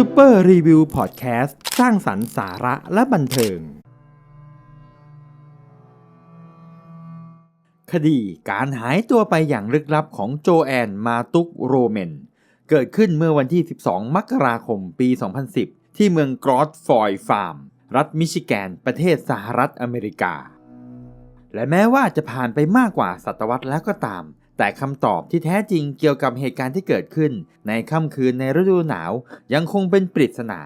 ซูเปอร์รีวิวพอดแคสต์สร้างสรรค์สาระและบันเทิง คดีการหายตัวไปอย่างลึกลับของโจแอนมาตุกโรเมน เกิดขึ้นเมื่อวันที่ 12 มกราคมปี 2010 ที่เมืองกรอสฟอยฟาร์ม รัฐมิชิแกน ประเทศสหรัฐอเมริกา และแม้ว่าจะผ่านไปมากกว่าศตวรรษแล้วก็ตาม แต่คำตอบที่แท้จริงเกี่ยวกับเหตุการณ์ที่เกิดขึ้น ในค่ำคืนในฤดูหนาวยังคงเป็นปริศนา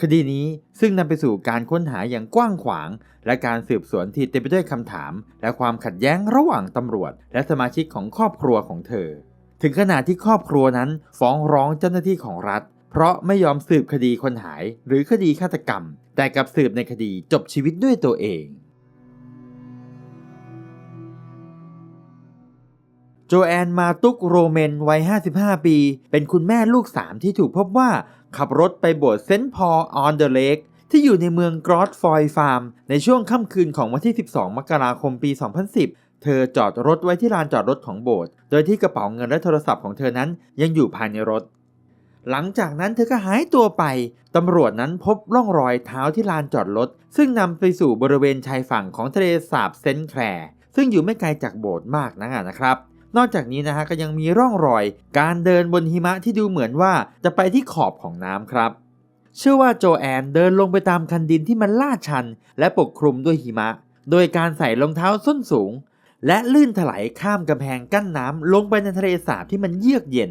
คดีนี้ซึ่งนำไปสู่การค้นหาอย่างกว้างขวาง และการสืบสวนที่เต็มไปด้วยคำถาม และความขัดแย้งระหว่างตำรวจ และสมาชิกของครอบครัวของเธอ ถึงขนาดที่ครอบครัวนั้นฟ้องร้องเจ้าหน้าที่ของรัฐ เพราะไม่ยอมสืบคดีคนหาย หรือคดีฆาตกรรม แต่กลับสืบในคดีจบชีวิตด้วยตัวเอง โจแอนมาตุกโรเมนวัย 55 ปี เป็นคุณแม่ลูกสามที่ถูกพบว่า ขับรถไปโบสถ์เซนต์พอลออนเดอะเลกที่อยู่ในเมืองกรอสฟอยฟาร์ม ในช่วงค่ำคืนของวันที่ 12 มกราคมปี 2010 เธอจอดรถไว้ที่ลานจอดรถของโบสถ์โดยที่กระเป๋าเงินและโทรศัพท์ของเธอนั้นยังอยู่ภายในรถ หลังจากนั้นเธอก็หายตัวไป ตำรวจนั้นพบร่องรอยเท้าที่ลานจอดรถ ซึ่งนำไปสู่บริเวณชายฝั่งของทะเลสาบเซนต์แคลร์ซึ่งอยู่ไม่ไกลจากโบสถ์มากนักนะครับ นอกจากนี้นะฮะก็ยังมีร่องรอย การเดินบนหิมะที่ดูเหมือนว่าจะไปที่ขอบของน้ำครับ เชื่อว่าโจแอนเดินลงไปตามคันดินที่มันลาดชัน และปกคลุมด้วยหิมะ โดยการใส่รองเท้าส้นสูง และลื่นถลายข้ามกำแพงกั้นน้ำลงไปในทะเลสาบที่มันเยือกเย็น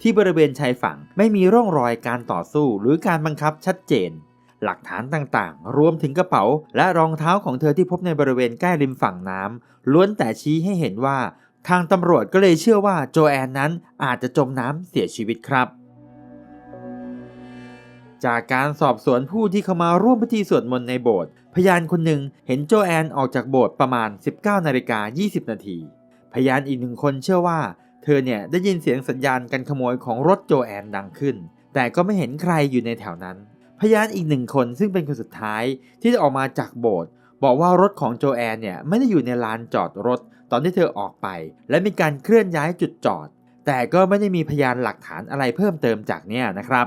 ที่บริเวณชายฝั่งไม่มีร่องรอยการต่อสู้หรือการบังคับชัดเจนหลักฐานต่างๆ รวมถึงกระเป๋า และรองเท้าของเธอที่พบในบริเวณใกล้ริมฝั่งน้ำล้วนแต่ชี้ให้เห็นว่า ทางตำรวจก็เลยเชื่อว่าโจแอนนั้นอาจจะจมน้ำเสียชีวิตครับ จากการสอบสวนผู้ที่เข้ามาร่วมพิธีสวดมนต์ในโบสถ์พยานคนหนึ่งเห็นโจแอนออกจากโบสถ์ประมาณ 19นาฬิกา20 นาทีพยานอีกหนึ่งคนเชื่อว่า เธอเนี่ยได้ยินเสียงสัญญาณการขโมยของรถโจแอนดังขึ้น แต่ก็ไม่เห็นใครอยู่ในแถวนั้น พยานอีกหนึ่งคนซึ่งเป็นคนสุดท้ายที่จะออกมาจากโบสถ์บอกว่ารถของโจแอนเนี่ยไม่ได้อยู่ในลานจอดรถ ตอนที่เธอออกไป และมีการเคลื่อนย้ายจุดจอด แต่ก็ไม่ได้มีพยานหลักฐานอะไรเพิ่มเติมจากเนี่ยนะครับ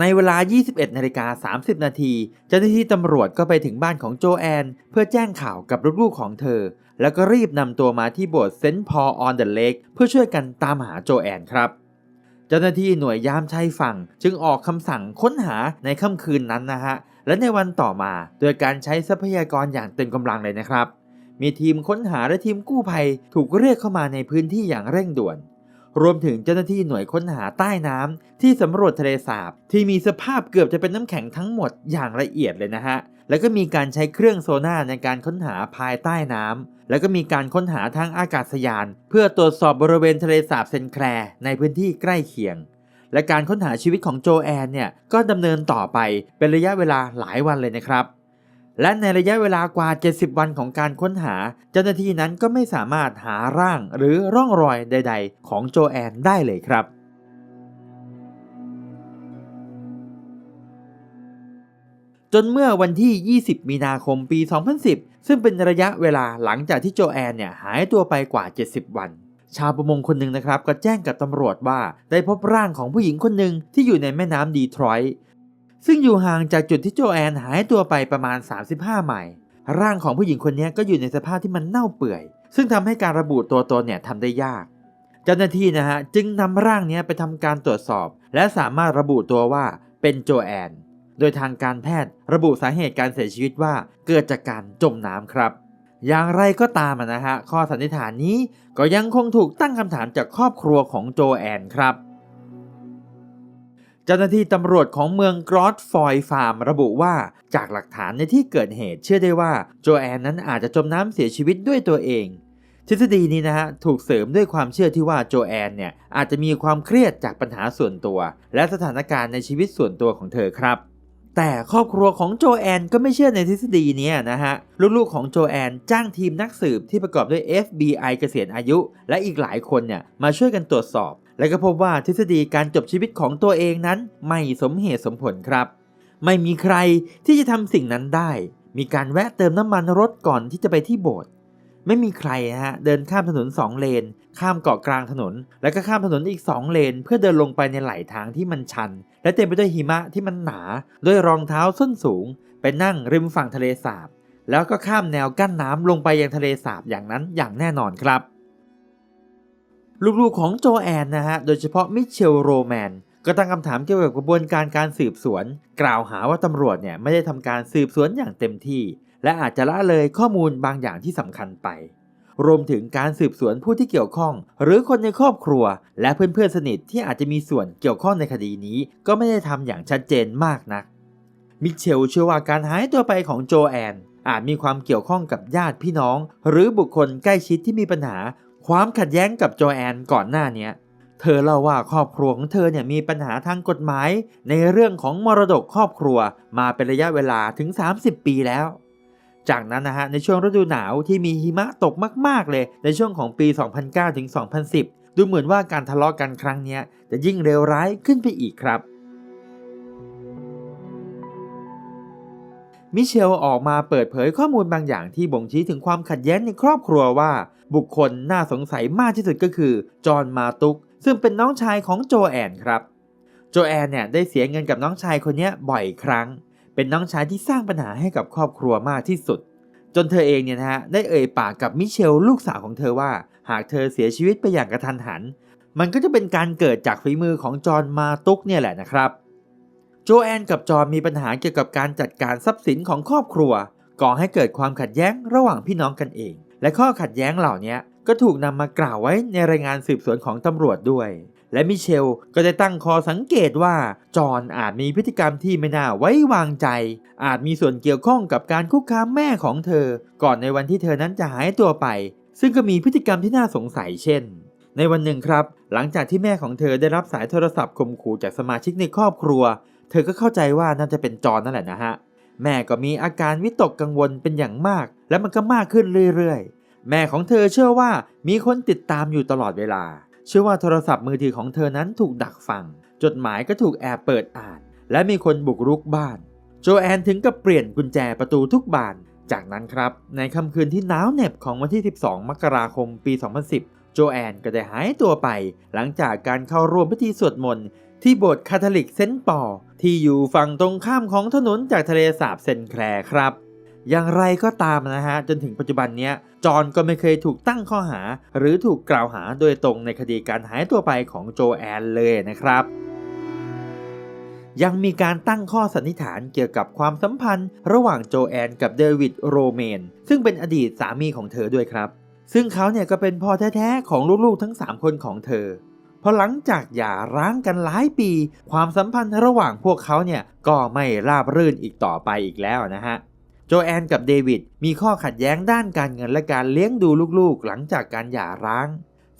ในเวลา 21นาฬิกา30 นาทีเจ้าหน้าที่ตำรวจก็ไปถึงบ้านของโจแอน เพื่อแจ้งข่าวกับลูกๆของเธอ แล้วก็รีบนำตัวมาที่โบสถ์เซนต์พอลออนเดอะเลกเพื่อช่วยกันตามหาโจแอนครับเจ้าหน้าที่หน่วยยามชายฝั่ง จึงออกคำสั่งค้นหาในค่ำคืนนั้นนะฮะ และในวันต่อมาโดยการใช้ทรัพยากรอย่างเต็มกำลังเลยนะครับ มีทีมค้นหาและทีมกู้ภัยถูกเรียกเข้ามาในพื้นที่อย่างเร่งด่วน รวมถึงเจ้าหน้าที่หน่วยค้นหาใต้น้ำที่สำรวจทะเลสาบ ที่มีสภาพเกือบจะเป็นน้ำแข็งทั้งหมดอย่างละเอียดเลยนะฮะ แล้วก็มีการใช้เครื่องโซน่าในการค้นหาภายใต้น้ำแล้วก็มีการค้นหาทางอากาศยาน เพื่อตรวจสอบบริเวณทะเลสาบเซนแคลในพื้นที่ใกล้เคียงและการค้นหาชีวิตของโจแอนเนี่ยก็ดำเนินต่อไปเป็นระยะเวลาหลายวันเลยนะครับ และในระยะเวลากว่า 70 วันของการค้นหา เจ้าหน้าที่นั้นก็ไม่สามารถหาร่างหรือร่องรอยใด ๆ ของโจแอนได้เลยครับ จนเมื่อวันที่ 20 มีนาคมปี 2010 ซึ่งเป็นระยะเวลาหลังจากที่โจแอนเนี่ยหายตัวไปกว่า 70 วัน ชาวประมงคนหนึ่งนะครับ ก็แจ้งกับตำรวจว่าได้พบร่างของผู้หญิงคนหนึ่งที่อยู่ในแม่น้ำดีทรอยต์ ซึ่งอยู่ห่างจากจุดที่โจแอนหายตัวไปประมาณ 35 ไมล์ร่างของผู้หญิงคนนี้ก็อยู่ในสภาพที่มันเน่าเปื่อย ซึ่งทำให้การระบุตัวตนเนี่ยทำได้ยาก เจ้าหน้าที่นะฮะจึงนำร่างนี้ไปทำการตรวจสอบ และสามารถระบุตัวว่าเป็นโจแอน โดยทางการแพทย์ระบุสาเหตุการเสียชีวิตว่าเกิดจากการจมน้ำครับ อย่างไรก็ตามนะฮะข้อสันนิษฐานนี้ก็ยังคงถูกตั้งคำถามจากครอบครัวของโจแอนครับ เจ้าหน้าที่ตำรวจของเมืองกรอสฟอยฟาร์มระบุว่า จากหลักฐานในที่เกิดเหตุเชื่อได้ว่าโจแอนนั้นอาจจะจมน้ำเสียชีวิตด้วยตัวเอง ทฤษฎีนี้นะฮะถูกเสริมด้วยความเชื่อที่ว่าโจแอนเนี่ยอาจจะมีความเครียดจากปัญหาส่วนตัว และสถานการณ์ในชีวิตส่วนตัวของเธอครับแต่ครอบครัวของโจแอนก็ไม่เชื่อในทฤษฎีนี้นะฮะ ลูกๆของโจแอนจ้างทีมนักสืบที่ประกอบด้วย FBI เกษียณอายุ และอีกหลายคนเนี่ยมาช่วยกันตรวจสอบ และก็พบว่าทฤษฎีการจบชีวิตของตัวเองนั้นไม่สมเหตุสมผลครับ ไม่มีใครที่จะทำสิ่งนั้นได้ มีการแวะเติมน้ำมันรถก่อนที่จะไปที่โบสถ์ไม่มีใครฮะเดินข้ามถนนสองเลน ข้ามเกาะกลางถนน แล้วก็ข้ามถนนอีก 2 เลน เพื่อเดินลงไปในไหลทางที่มันชัน และเต็มไปด้วยหิมะที่มันหนา ด้วยรองเท้าส้นสูง ไปนั่งริมฝั่งทะเลสาบ แล้วก็ข้ามแนวกั้นน้ำลงไปยังทะเลสาบอย่างนั้นอย่างแน่นอนครับ ลูกๆของโจแอนนะฮะ โดยเฉพาะมิเชลโรแมนก็ตั้งคำถามเกี่ยวกับกระบวนการการสืบสวน กล่าวหาว่าตำรวจเนี่ยไม่ได้ทำการสืบสวนอย่างเต็มที่ และอาจจะละเลยข้อมูลบางอย่างที่สำคัญไป รวมถึงการสืบสวนผู้ที่เกี่ยวข้อง หรือคนในครอบครัว และเพื่อนๆสนิทที่อาจจะมีส่วนเกี่ยวข้องในคดีนี้ ก็ไม่ได้ทำอย่างชัดเจนมากนัก มิเชลเชื่อว่าการหายตัวไปของโจแอนอาจมีความเกี่ยวข้องกับญาติพี่น้อง หรือบุคคลใกล้ชิดที่มีปัญหา ความขัดแย้งกับโจแอนก่อนหน้านี้เธอเล่าว่าครอบครัวของเธอเนี่ยมีปัญหาทางกฎหมาย ในเรื่องของมรดกครอบครัวมาเป็นระยะเวลาถึง 30 ปีแล้ว จากนั้นนะฮะในช่วงฤดูหนาวที่มีหิมะตกมาก ๆ เลยในช่วงของปี 2009ถึง2010 ดูเหมือนว่าการทะเลาะกันครั้งนี้จะยิ่งเลวร้ายขึ้นไปอีกครับ มิเชลออกมาเปิดเผยข้อมูลบางอย่างที่บ่งชี้ถึงความขัดแย้งในครอบครัวว่า บุคคลน่าสงสัยมากที่สุดก็คือ จอห์นมาตุก ซึ่งเป็นน้องชายของโจแอนครับ โจแอนเนี่ยได้เสียเงินกับน้องชายคนนี้บ่อยครั้ง เป็นน้องชายที่สร้างปัญหาให้กับครอบครัวมากที่สุด จนเธอเองเนี่ยนะฮะได้เอ่ยปากกับมิเชลลูกสาวของเธอว่า หากเธอเสียชีวิตไปอย่างกระทันหัน มันก็จะเป็นการเกิดจากฝีมือของจอห์นมาตุกเนี่ยแหละนะครับ โจแอนกับจอห์นมีปัญหาเกี่ยวกับการจัดการทรัพย์สินของครอบครัว ก่อให้เกิดความขัดแย้งระหว่างพี่น้องกันเอง และข้อขัดแย้งเหล่านี้ก็ถูกนำมากล่าวไว้ในรายงานสืบสวนของตำรวจด้วย และมิเชลก็ได้ตั้งคอสังเกตว่าจอห์นอาจมีพฤติกรรมที่ไม่น่าไว้วางใจ อาจมีส่วนเกี่ยวข้องกับการคุกคามแม่ของเธอ ก่อนในวันที่เธอนั้นจะหายตัวไป ซึ่งก็มีพฤติกรรมที่น่าสงสัยเช่น ในวันหนึ่งครับ หลังจากที่แม่ของเธอได้รับสายโทรศัพท์ข่มขู่จากสมาชิกในครอบครัว ธอก็เข้าใจว่าน่าจะเป็นจอห์นนั่นแหละนะฮะ แม่ก็มีอาการวิตกกังวลเป็นอย่างมาก และมันก็มากขึ้นเรื่อยๆ แม่ของเธอเชื่อว่ามีคนติดตามอยู่ตลอดเวลา เชื่อว่าโทรศัพท์มือถือของเธอนั้นถูกดักฟัง จดหมายก็ถูกแอบเปิดอ่าน และมีคนบุกรุกบ้าน โจแอนถึงกับเปลี่ยนกุญแจประตูทุกบาน จากนั้นครับ ในค่ำคืนที่หนาวเหน็บของวันที่ 12 มกราคมปี 2010 โจแอนก็ได้หายตัวไป หลังจากการเข้าร่วมพิธีสวดมนต์ ที่โบสถ์คาทอลิกเซนต์ปอที่อยู่ฝั่งตรงข้ามของถนนจากทะเลสาบเซนแคลร์ครับ อย่างไรก็ตามนะฮะ จนถึงปัจจุบันเนี้ย จอห์นก็ไม่เคยถูกตั้งข้อหา หรือถูกกล่าวหาโดยตรงในคดีการหายตัวไปของโจแอนเลยนะครับยังมีการตั้งข้อสันนิษฐานเกี่ยวกับความสัมพันธ์ระหว่างโจแอนกับเดวิดโรเมน ซึ่งเป็นอดีตสามีของเธอด้วยครับ ซึ่งเขาเนี่ยก็เป็นพ่อแท้ๆของลูกๆทั้ง 3 คนของเธอ พอหลังจากหย่าร้างกันหลายปี ความสัมพันธ์ระหว่างพวกเขาเนี่ยก็ไม่ราบรื่นอีกต่อไปอีกแล้วนะฮะโจแอนกับเดวิดมีข้อขัดแย้งด้านการเงินและการเลี้ยงดูลูกๆ หลังจากการหย่าร้าง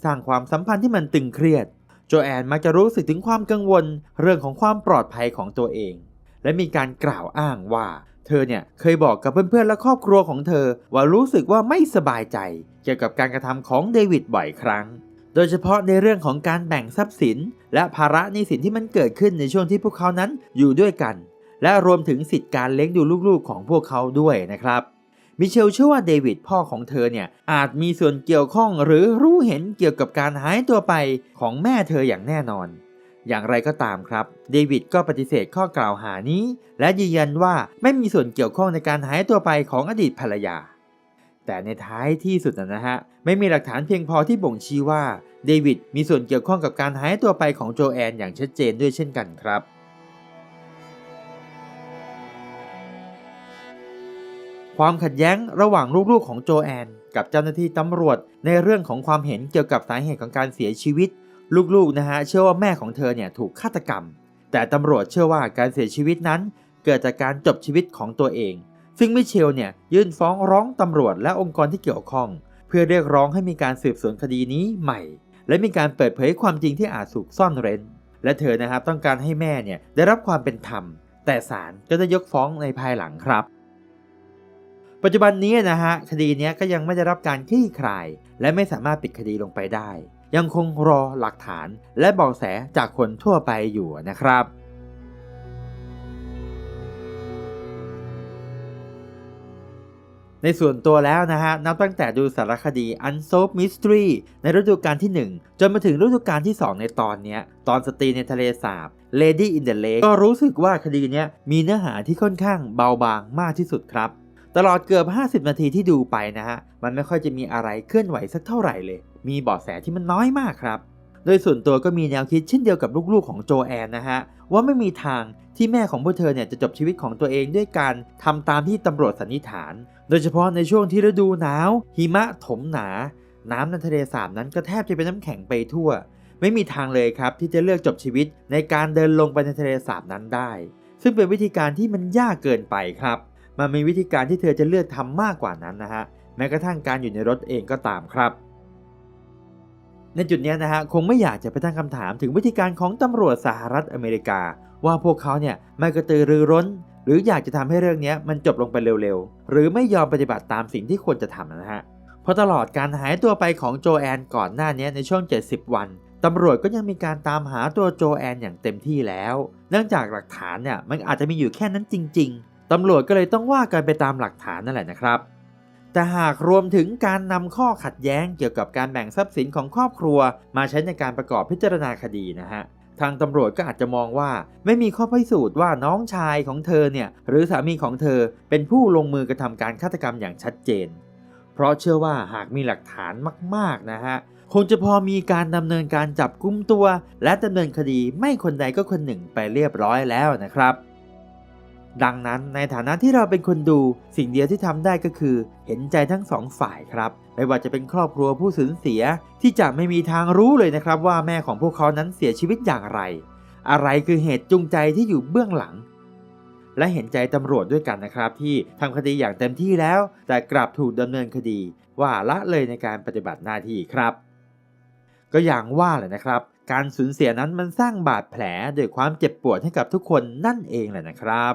สร้างความสัมพันธ์ที่มันตึงเครียด โจแอนมักจะรู้สึกถึงความกังวล เรื่องของความปลอดภัยของตัวเอง และมีการกล่าวอ้างว่า เธอเนี่ยเคยบอกกับเพื่อนๆและครอบครัวของเธอว่ารู้สึกว่าไม่สบายใจ เกี่ยวกับการกระทำของเดวิดบ่อยครั้ง โดยเฉพาะในเรื่องของการแบ่งทรัพย์สิน และภาระหนี้สินที่มันเกิดขึ้นในช่วงที่พวกเขานั้นอยู่ด้วยกัน และรวมถึงสิทธิการเลี้ยงดูลูกๆของพวกเขาด้วยนะครับมิเชลเชื่อว่าเดวิดพ่อของเธอเนี่ยอาจมีส่วนเกี่ยวข้องหรือรู้เห็นเกี่ยวกับการหายตัวไปของแม่เธออย่างแน่นอน อย่างไรก็ตามครับ เดวิดก็ปฏิเสธข้อกล่าวหานี้ และยืนยันว่าไม่มีส่วนเกี่ยวข้องในการหายตัวไปของอดีตภรรยา แต่ในท้ายที่สุดนะฮะ ไม่มีหลักฐานเพียงพอที่บ่งชี้ว่าเดวิดมีส่วนเกี่ยวข้องกับการหายตัวไปของโจแอนอย่างชัดเจนด้วยเช่นกันครับความขัดแย้งระหว่างลูกๆของโจแอน กับเจ้าหน้าที่ตำรวจ ในเรื่องของความเห็นเกี่ยวกับสาเหตุของการเสียชีวิต ลูกๆนะฮะเชื่อว่าแม่ของเธอเนี่ยถูกฆาตกรรม แต่ตำรวจเชื่อว่าการเสียชีวิตนั้น เกิดจากการจบชีวิตของตัวเอง ซึ่งมิเชลเนี่ยยื่นฟ้องร้องตำรวจและองค์กรที่เกี่ยวข้อง เพื่อเรียกร้องให้มีการสืบสวนคดีนี้ใหม่ และมีการเปิดเผยความจริงที่อาจถูกซ่อนเร้น และเธอนะครับต้องการให้แม่เนี่ยได้รับความเป็นธรรม แต่ศาลก็จะยกฟ้องในภายหลังครับ ปัจจุบันนี้นะฮะคดีนี้ก็ยังไม่ได้รับการคลี่คลาย และไม่สามารถปิดคดีลงไปได้ ยังคงรอหลักฐานและเบาะแสจากคนทั่วไปอยู่นะครับ ในส่วนตัวแล้วนะฮะนับตั้งแต่ดูสารคดี Unsolved Mystery ในฤดูกาลที่ 1 จนมาถึงฤดูกาลที่ 2 ในตอนเนี้ยตอนสตรีในทะเลสาบ Lady in the Lake ก็รู้สึกว่าคดีเนี้ยมีเนื้อหาที่ค่อนข้างเบาบางมากที่สุดครับ ตลอดเกือบ 50 นาทีที่ดูไปนะฮะ มันไม่ค่อยจะมีอะไรเคลื่อนไหวสักเท่าไหร่เลย มีเบาะแสที่มันน้อยมากครับ โดยส่วนตัวก็มีแนวคิดเช่นเดียวกับลูกๆของโจแอนนะฮะ ว่าไม่มีทางที่แม่ของพวกเธอเนี่ยจะจบชีวิตของตัวเองด้วยการทำตามที่ตำรวจสันนิษฐาน โดยเฉพาะในช่วงที่ฤดูหนาว หิมะถมหนา น้ำในทะเลสาบนั้นก็แทบจะเป็นน้ำแข็งไปทั่ว ไม่มีทางเลยครับที่จะเลือกจบชีวิตในการเดินลงไปในทะเลสาบนั้นได้ ซึ่งเป็นวิธีการที่มันยากเกินไปครับ มันมีวิธีการที่เธอจะเลือกทำมากกว่านั้นนะฮะแม้กระทั่งการอยู่ในรถเองก็ตามครับ ในจุดนี้นะฮะคงไม่อยากจะไปตั้งคำถามถึงวิธีการของตำรวจสหรัฐอเมริกา ว่าพวกเขาเนี่ยไม่กระตือรือร้น หรืออยากจะทำให้เรื่องนี้มันจบลงไปเร็วๆ หรือไม่ยอมปฏิบัติตามสิ่งที่ควรจะทำนะฮะเพราะตลอดการหายตัวไปของโจแอนก่อนหน้านี้ในช่วง 70 วันตำรวจก็ยังมีการตามหาตัวโจแอนอย่างเต็มที่แล้ว เนื่องจากหลักฐานเนี่ยมันอาจจะมีอยู่แค่นั้นจริง ๆตำรวจก็เลยต้องว่ากันไปตามหลักฐานนั่นแหละนะครับ แต่หากรวมถึงการนำข้อขัดแย้งเกี่ยวกับการแบ่งทรัพย์สินของครอบครัว มาใช้ในการประกอบพิจารณาคดีนะฮะทางตำรวจก็อาจจะมองว่า ไม่มีข้อพิสูจน์ว่าน้องชายของเธอเนี่ยหรือสามีของเธอเป็นผู้ลงมือกระทำการฆาตกรรมอย่างชัดเจน เพราะเชื่อว่าหากมีหลักฐานมากๆนะฮะคงจะพอมีการดำเนินการจับกุมตัว และดำเนินคดีไม่คนใดก็คนหนึ่งไปเรียบร้อยแล้วนะครับ ดังนั้นในฐานะที่เราเป็นคนดูสิ่งเดียวที่ทำได้ก็คือ เห็นใจทั้งสองฝ่ายครับ ไม่ว่าจะเป็นครอบครัวผู้สูญเสียที่จะไม่มีทางรู้เลยนะครับ ว่าแม่ของพวกเขานั้นเสียชีวิตอย่างไร อะไรคือเหตุจูงใจที่อยู่เบื้องหลัง และเห็นใจตำรวจด้วยกันนะครับ ที่ทำคดีอย่างเต็มที่แล้ว แต่กลับถูกดำเนินคดี ว่าละเลยในการปฏิบัติหน้าที่ครับ ก็อย่างว่าแหละนะครับ การสูญเสียนั้นมันสร้างบาดแผลด้วยความเจ็บปวดให้กับทุกคนนั่นเองแหละนะครับ